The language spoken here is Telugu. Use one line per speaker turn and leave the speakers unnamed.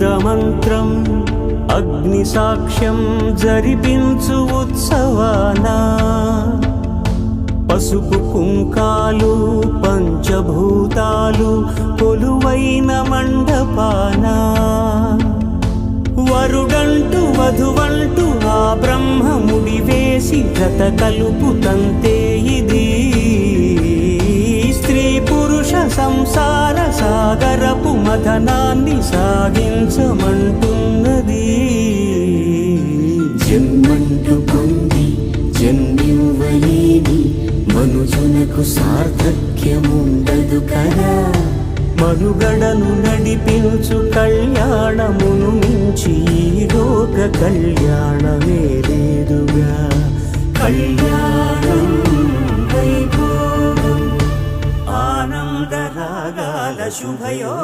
వేదమంత్రం అగ్ని సాక్ష్యం జరిపించు ఉత్సవానా. పసుపు కుంకాలు పంచభూతాలు కొలువైన మండపాన. వరుడంటూ వధువంటూ ఆ బ్రహ్మముడి వేసి గత కలుపు తంతే ఇది. స్త్రీ పురుష సంసార సాగరపు మథనాన్ని సాగించమంటున్నది. జన్మంటు పొంది జన్మివ్వలేని మనుజునకు సార్థక్యముండదు కదా. మనుగడను నడిపించు కళ్యాణమును మించి లోక కళ్యాణమే లేదుగా కళ్యాణం వైభోగం ఆనందరాగాల శుభయో